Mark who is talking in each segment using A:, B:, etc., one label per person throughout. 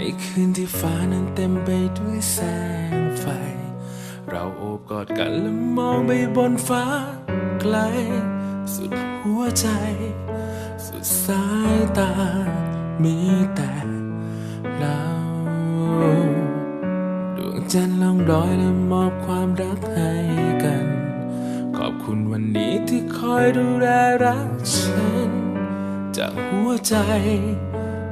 A: ในคืนที่ฟ้านั้นเต็มไปด้วยแสงไฟ เราโอบกอดกันและมองไปบนฟ้าไกล สุดหัวใจ สุดสายตา มีแต่เราดวงจันทร์ลองลอยและมอบความรักให้กัน ขอบคุณวันนี้ที่คอยดูแลรักฉัน จากหัวใจ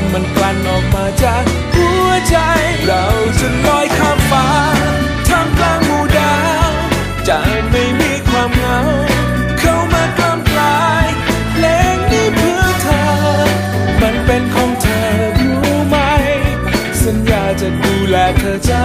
A: ำมันกลั่นออกมาจากหัวใจ เราจะลอยข้ามฟ้าท่ามกลางหมู่ดาวจะไม่มีความเหงา เข้ามากล้ำกลายเพลงนี้เพื่อเธอ มันเป็นของเธอรู้ไหม สัญญาจะดูแลเธอจา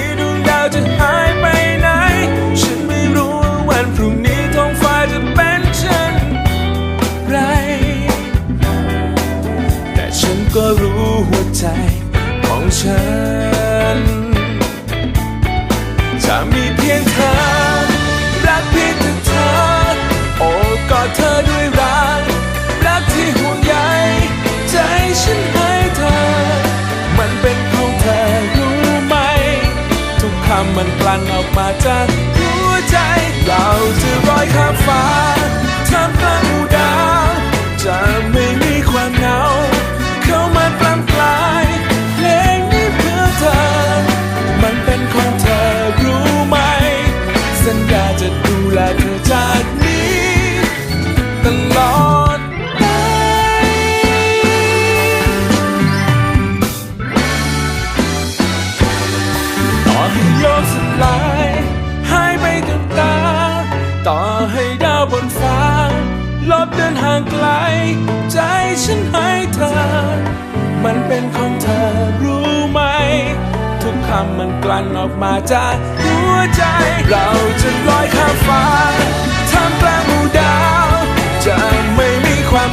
A: ี้ ฉัน จะมีเพียงเธอ รักเพียงแต่เธอ โอบกอดเธอด้วยรัก รักที่ห่วงใยใจฉันให้เธอ มันเป็นของเธอรู้ไหม ทุกคำมันกลั่นออกมาจากหัวใจ เราจะลอยข้ามฟ้า อให้โลกสลายหายไปกับตา ต่อให้ดาวบนฟ้า ลบเดินห่างไกล ใจฉันให้เธอ มันเป็นของเธอรู้ไหม ทุกคำมันกลั่นออกมาจากหัวใจ เราจะลอยข้ามฟ้าท่ามกลางหมู่ดาว จะไม่มีความ